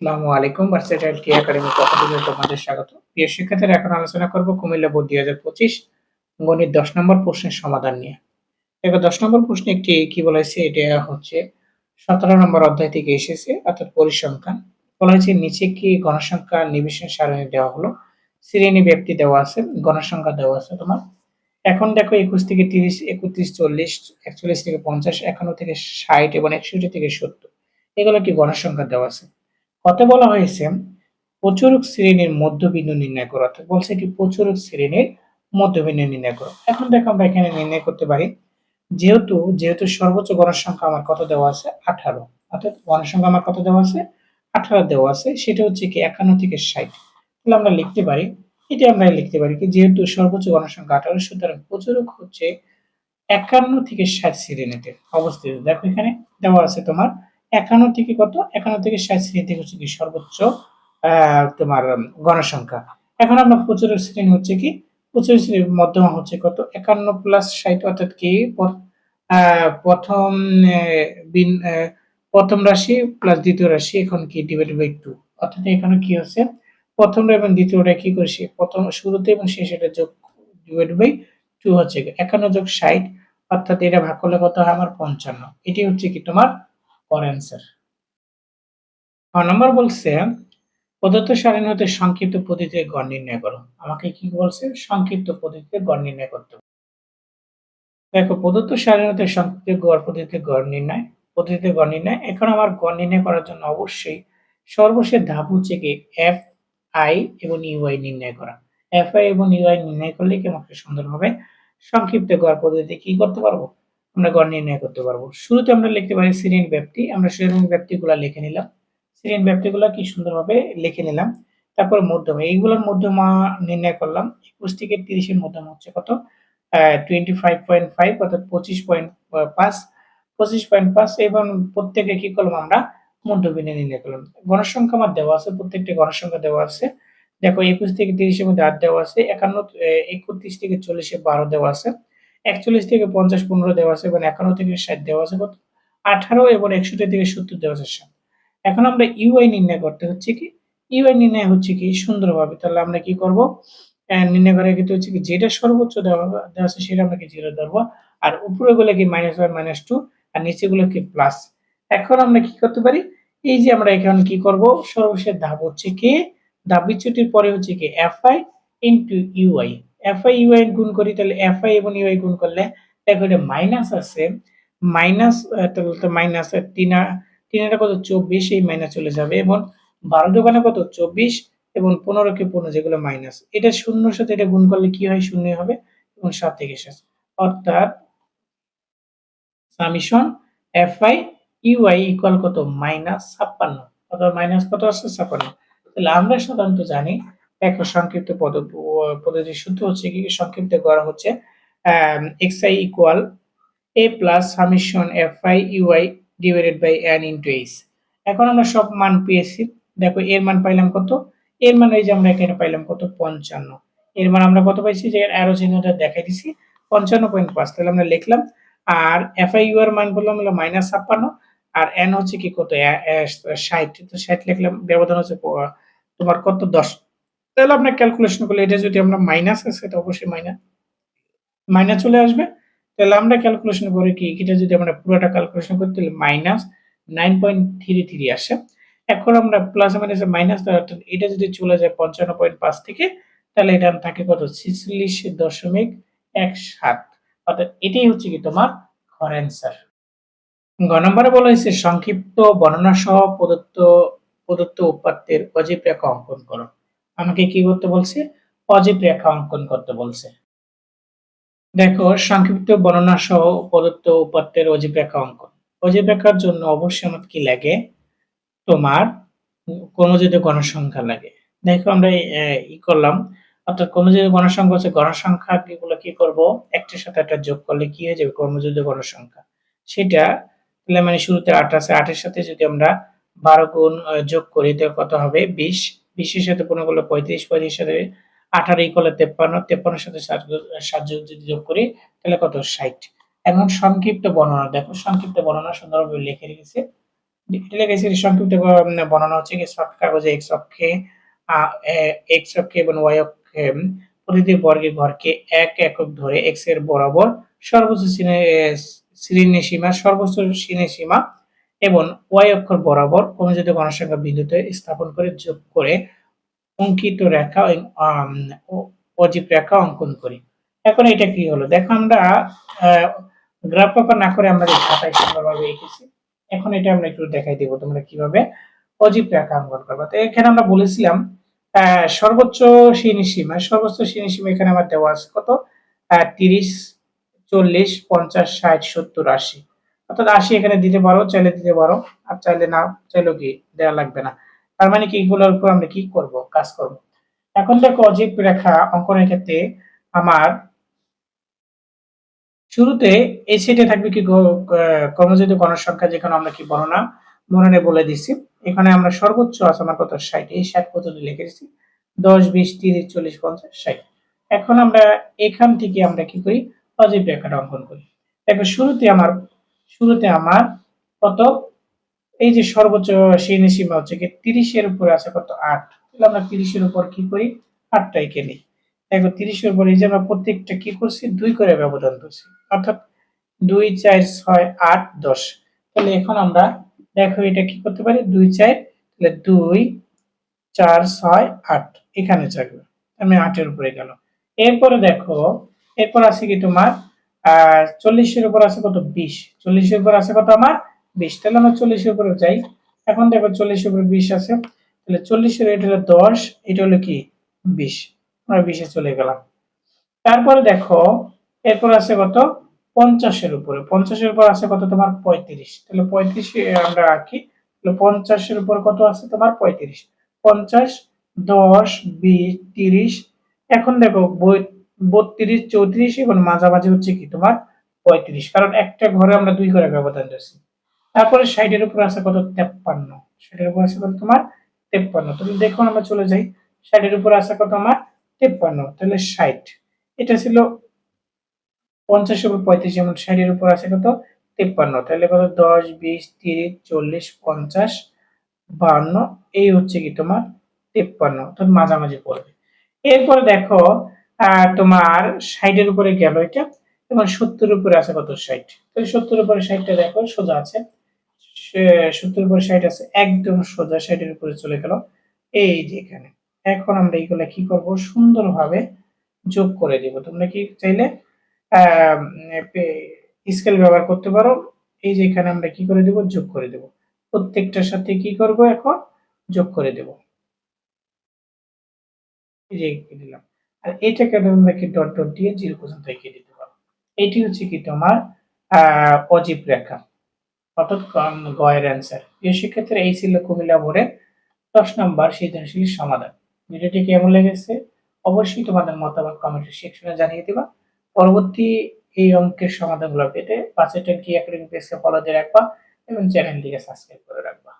আসসালামু আলাইকুম ভার্সিটাইল টি একাডেমি পক্ষ থেকে তোমাদের স্বাগত। প্রিয় শিক্ষার্থীরা, এখন আলোচনা করব কুমিল্লা বোর্ড দুই হাজার পঁচিশ গণিত দশ নম্বর প্রশ্নের সমাধান নিয়ে। দেখো, দশ নম্বর প্রশ্নে একটি কি বলা হয়েছে? এটা হচ্ছে সতেরো নম্বর অধ্যায় থেকে এসেছে, অর্থাৎ পরিসংখ্যান। বলা হয়েছে, নিচে কি গণসংখ্যা নিবেশন সারণী দেওয়া হলো? শ্রেণি ব্যক্তি দেওয়া আছে, গণসংখ্যা দেওয়া আছে তোমার। এখন দেখো, একুশ থেকে তিরিশ, একত্রিশ, চল্লিশ, একচল্লিশ থেকে পঞ্চাশ, একান্ন থেকে ষাট এবং একষট্টি থেকে সত্তর। এগুলো কি গণসংখ্যা দেওয়া আছে? কত বলা হয়েছে, প্রচুরক শ্রেণির মধ্যবিন্দু নির্ণয় করো। অর্থাৎ বলছে কি প্রচুরক শ্রেণির মধ্যবিন্দু নির্ণয় করো। এখন দেখো আমরা এখানে নির্ণয় করতে পারি, যেহেতু যেহেতু সর্বোচ্চ গণসংখ্যা আমার কত দেওয়া আছে? আঠারো। অর্থাৎ গণসংখ্যা আমার কত দেওয়া আছে? আঠারো দেওয়া আছে। সেটা হচ্ছে কি একান্ন থেকে ষাট। তাহলে আমরা লিখতে পারি, এটা আমরা লিখতে পারি কি যেহেতু সর্বোচ্চ গণসংখ্যা আঠারো, সুতরাং প্রচুরক হচ্ছে একান্ন থেকে ষাট শ্রেণীতে অবস্থিত। দেখো এখানে দেওয়া আছে তোমার একান্ন থেকে কত? একান্ন থেকে ষাট থেকে হচ্ছে কি সর্বোচ্চ তোমার গণসংখ্যা। এখন আমরা প্রচুরের শ্রেণি হচ্ছে কি? প্রচুর শ্রেণির মধ্যমা হচ্ছে কত? একান্ন প্লাস ষাট অর্থাৎ কি? প্রথম প্রথম রাশি প্লাস দ্বিতীয় রাশি এখন কি ডিভাইড বাই টু অর্থাৎ এখানে কি হচ্ছে? প্রথম এবং দ্বিতীয়টা কি করছি? প্রথম, শুরুতে এবং শেষেটা যোগ ডিভাইড বাই টু হচ্ছে একান্ন যোগ ষাট, অর্থাৎ এটা ভাগ করলে কত হয়? আমার পঞ্চান্ন। এটি হচ্ছে কি তোমার ফর অ্যান্সার নম্বর বলছে, প্রদত্ত সারণী হতে সংক্ষিপ্ত পদ্ধতিতে গড় নির্ণয় করো। আমাকে কি বলছে? সংক্ষিপ্ত পদ্ধতিতে গড় নির্ণয় করতে দেখো, প্রদত্ত সারণী হতে সংক্ষিপ্ত গড় পদ্ধতিতে গড় নির্ণয় পদ্ধতিতে গড় নির্ণয়। এখন আমার গড় নির্ণয় করার জন্য অবশ্যই সর্বশেষ ধাপ হচ্ছে কি? এফ আই এবং ইউআই নির্ণয় করা। এফ আই এবং ইউআই নির্ণয় করলে কি আমাকে সুন্দরভাবে সংক্ষিপ্ত গড় পদ্ধতিতে কি করতে পারব? আমরা গড় নির্ণয় করতে পারব। শুরুতে আমরা লিখতে পারি শ্রেণির ব্যাপ্তি, আমরা শ্রেণির ব্যাপ্তিগুলো লিখে নিলাম। শ্রেণির ব্যাপ্তিগুলো কি সুন্দরভাবে লিখে নিলাম। তারপর মধ্যমা, এইগুলোর মধ্যমা নির্ণয় করলাম। একুশ থেকে তিরিশের মধ্যমা হচ্ছে কত? টোয়েন্টি ফাইভ পয়েন্ট ফাইভ অর্থাৎ পঁচিশ পয়েন্ট পাঁচ। পঁচিশ পয়েন্ট পাঁচ, এবং প্রত্যেকে কি করলাম আমরা? মধ্যবিন্দু নির্ণয় করলাম। গণসংখ্যা আমার দেওয়া আছে, প্রত্যেকটি গণসংখ্যা দেওয়া আছে। দেখো, একুশ থেকে তিরিশের মধ্যে আট দেওয়া আছে, একান্ন একত্রিশ থেকে চল্লিশে বারো দেওয়া আছে। একচল্লিশ থেকে পঞ্চাশ, পনেরো দেওয়া আছে, এবং একান্ন থেকে ষাট দেওয়া আছে কত? আঠারো এবং একষট্টি থেকে সত্তর দেওয়া আছে সাত এখন আমরা ইউআই নির্ণয় করতে হচ্ছে কি? ইউআই নির্ণয় হচ্ছে কি? সুন্দরভাবে। তাহলে আমরা কি করব? নির্ণয় করার ক্ষেত্রে হচ্ছে কি, যেটা সর্বোচ্চ দেওয়া দেওয়া আছে সেটা আমরা কি জিরো ধরবো? আর উপরে গুলো কি মাইনাস ওয়ান মাইনাস টু আর নিচে গুলো কি প্লাস এখন আমরা কি করতে পারি? এই যে আমরা এখানে কি করব? সর্বশেষ ধাপ হচ্ছে কি, ধাপ বিচ্যুতির পরে হচ্ছে কি F I into UI F I UI গুণ করি, তাহলে এফ আই এবং ইউআই গুণ করলে, দেখো এটা মাইনাস আছে মাইনাস তাহলে মাইনাস তিনা তিনটা কত? চব্বিশ, এই মাইনাস চলে যাবে, এবং বারো দোকানে কত? চব্বিশ, এবং পনেরো কে পনেরো, যেগুলো মাইনাস এটা শূন্যর সাথে এটা গুণ করলে কি হয়? শূন্য হবে, এবং সাত থেকে শেষ অর্থাৎ summation F I UI equal কত? মাইনাস ছাপ্পান্ন, অর্থাৎ মাইনাস কত আছে ছাপ্পান্ন, তাহলে আমরা সাধারণত জানি দেখো সংক্ষিপ্ত পদ পদ্ধতির সূত্র হচ্ছে কি? সংক্ষিপ্ত করা হচ্ছে X I equal A plus summation F I UI divided by N into H এখন আমরা সব মান পেয়েছি। দেখো, এর মান পাইলাম কত? এর মান এই যে আমরা এখানে পাইলাম কত? পঞ্চান্ন। এর মান আমরা কত পাইছি? যে অ্যারো চিহ্নটা দেখাই দিছি, পঞ্চান্ন পয়েন্ট পাঁচ। তাহলে আমরা লিখলাম, আর এফ আই ইউ এর মান বললাম হলো মাইনাস ছাপ্পান্ন, আর এন হচ্ছে কি কত? ষাট। তো ষাট লিখলাম, ব্যবধান হচ্ছে তোমার কত? দশ। তাহলে আপনার ক্যালকুলেশন করলে এটা যদি আমরা মাইনাস আছে, সেটা অবশ্যই মাইনাস মাইনাস চলে আসবে। তাহলে আমরা ক্যালকুলেশন করি কি? এটা যদি আমরা পুরোটা ক্যালকুলেশন করি, তাহলে minus nine point three three আসে। এখন আমরা প্লাস মাইনাস মাইনাস এটা যদি চলে যায় পঞ্চান্ন পয়েন্ট পাঁচ থেকে, তাহলে এটা থাকে কত? ছিচল্লিশ দশমিক এক সাত। অর্থাৎ এটাই হচ্ছে কি তোমার ঘর অ্যান্সার গ নম্বরে বলা হয়েছে, সংক্ষিপ্ত বর্ণনা সহ প্রদত্ত প্রদত্ত উপাত্তের অজীব রেখা অঙ্কন করো। আমাকে কি করতে বলছে? অজীব রেখা অঙ্কন করতে বলছে। দেখো, সংক্ষিপ্ত বর্ণনা সহ প্রদত্ত উপাত্তের অজীব রেখা অঙ্কন। অজীব রেখার জন্য অবশ্যই আমার কি লাগে? তোমার ক্রমজিত গণসংখ্যা লাগে। দেখো, আমরা ই করলাম। অর্থাৎ ক্রমজিত গণসংখ্যা হচ্ছে গণসংখ্যা গুলো কি করব? একটার সাথে একটা যোগ করলে কি হয়ে যাবে? ক্রমজিত গণসংখ্যা। সেটা তাহলে মানে শুরুতে আট আছে। আটের সাথে যদি আমরা বারো গুণ যোগ করি তো কত হবে? বিশ। বিশের সাথে করলে পঁয়ত্রিশ পঁয়ত্রিশ সাথে আঠারো ইকলে তেপ্পান্ন তেপ্পান্নের সাথে সাত যদি যোগ করি, তাহলে কত? ষাট। এখন সংক্ষিপ্ত বর্ণনা, দেখো সংক্ষিপ্ত বর্ণনা সুন্দরভাবে লিখে রেখেছে। এটা সংক্ষিপ্ত বর্ণনা হচ্ছে কি সফট কাগজে এক্স অক্ষে এক্স অক্ষে এবং ওয়াই অক্ষে প্রতিটি বর্গের ঘরকে এক একক ধরে এক্সের বরাবর সর্বোচ্চ শ্রেণি সীমা, সর্বোচ্চ শ্রেণি সীমা এবং ওয়াই অক্ষর বরাবর অনুযায়ী গণসংখ্যা বিন্দুতে স্থাপন করে যোগ করে অঙ্কিত রেখা অজীব রেখা অঙ্কন করি। এখন এটা কি হলো? দেখো আমরা গ্রাফ পেপার না করে আমরা খাতায় সুন্দরভাবে এঁকেছি, এখন এটা আমরা একটু দেখাই দিব তোমরা কীভাবে অজীব রেখা অঙ্কন করবে। তো এখানে আমরা বলেছিলাম সর্বোচ্চ শ্রেণি সীমা, সর্বোচ্চ শ্রেণি সীমা এখানে আমার দেওয়া আছে কত? তিরিশ, চল্লিশ, পঞ্চাশ, ষাট, সত্তর, আশি। অর্থাৎ আশি এখানে দিতে পারো, চাইলে দিতে পারো, আর চাইলে না, চাইলেও কি দেওয়া লাগবে না। তার মানে কি, এগুলোর উপর আমরা কি করব, কাজ করব। এখন দেখো অজীব রেখা অঙ্কনের ক্ষেত্রে আমার শুরুতে এই সেটে থাকবে কি, গ- ক- কর্মজিত গণসংখ্যা যেখানে আমরা কি বর্ণনা মননে বলে দিছি। এখানে আমরা সর্বোচ্চ আছে আমার কত, ষাট। এই ষাট কত লিখে দিচ্ছি দশ, বিশ, তিরিশ, চল্লিশ, পঞ্চাশ, ষাট। এখন আমরা এখান থেকে আমরা কি করি, অজীব রেখাটা অঙ্কন করি। দেখো শুরুতে আমার শুরুতে আমার কত? এই যে সর্বোচ্চ শ্রেণি সীমা হচ্ছে কি তিরিশের উপরে আছে কত? আট। তাহলে আমরা তিরিশের উপর কি করি? আটটা এঁকে নিই। দেখো, তিরিশের উপর এই যে আমরা প্রত্যেকটা কি করছি? দুই করে ব্যবধান করছি অর্থাৎ দুই, চার, ছয়, আট, দশ। তাহলে এখন আমরা দেখো এটা কি করতে পারি? দুই, চার। তাহলে দুই, চার, ছয়, আট। এখানে থাকবে। আমি আটের উপরে গেল। এরপরে দেখো, এরপর আছে কি তোমার? আহ চল্লিশের উপর আছে কত? বিশ। চল্লিশের উপর আছে কত আমার? বিশ। তাহলে আমরা চল্লিশের উপরে যাই। এখন দেখো চল্লিশের উপরে বিশ আছে। তাহলে চল্লিশের এটা হলো দশ, এটা হলো কি? বিশ। আমরা বিশে চলে গেলাম। তারপরে দেখো, এরপর আছে কত? পঞ্চাশের উপরে। পঞ্চাশের উপর আছে কত তোমার? পঁয়ত্রিশ। তাহলে পঁয়ত্রিশ আমরা রাখি। তাহলে পঞ্চাশের উপর কত আছে তোমার? পঁয়ত্রিশ। পঞ্চাশ, দশ, বিশ, তিরিশ। এখন দেখো বত্রিশ, চৌত্রিশ এবং মাঝামাঝি হচ্ছে কি তোমার পঁয়ত্রিশ। কারণ একটা ঘরে আমরা দুই করে ব্যবধান দিচ্ছি তারপরে ষাটের উপর আছে কত? তেপ্পান্ন। ষাটের উপর আছে কত তোমার? তেপ্পান্ন। তুমি দেখো আমরা চলে যাই। ষাটের উপর আছে কত আমার তেপ্পান্ন। তাহলে ষাট। এটা ছিল পঞ্চাশের উপর পঁয়ত্রিশ যেমন ষাটের উপর আছে কত? তেপ্পান্ন। তাহলে কত? দশ, বিশ, তিরিশ, চল্লিশ, পঞ্চাশ, বাহান্ন। এই হচ্ছে কি তোমার? তেপ্পান্ন। অর্থাৎ মাঝামাঝি পড়বে। এরপরে দেখো তোমার ষাটের উপরে গেল এটা, এবং সত্তর উপরে আছে কত? ষাট। তাহলে সত্তর উপরে ষাটটা দেখো, সোজা আছে। সত্তর উপরে ষাট আছে, একদম সোজা ষাটের উপরে চলে গেল। এই যে এখানে। এখন আমরা এইগুলা কি করব? সুন্দরভাবে যোগ করে দিব। তোমরা কি চাইলে স্কেল ব্যবহার করতে পারো। এই যে এখানে আমরা কি করে দেব? যোগ করে দেব। প্রত্যেকটার সাথে কি করব এখন? যোগ করে দেব। এই যে দিলাম। আর এটাকে তোমরা কি ডট ডট দিয়ে জিরো পর্যন্ত এঁকে দিতে পারো এটি হচ্ছে কি তোমার অজীব রেখা, অর্থাৎ গয়ের অ্যান্সার প্রিয় শিক্ষার্থীরা এই ছিল কুমিল্লা বোর্ডের দশ নম্বর সৃজনশীল সমাধান। ভিডিওটি কেমন লেগেছে? অবশ্যই তোমাদের মতামত কমেন্ট সেকশনে জানিয়ে দিবা। পরবর্তী এই অঙ্কের সমাধানগুলো পেতে পাশে টেন কি একাডেমি পেজকে ফলো দিয়ে রাখবা এবং চ্যানেলটিকে সাবস্ক্রাইব করে রাখবা।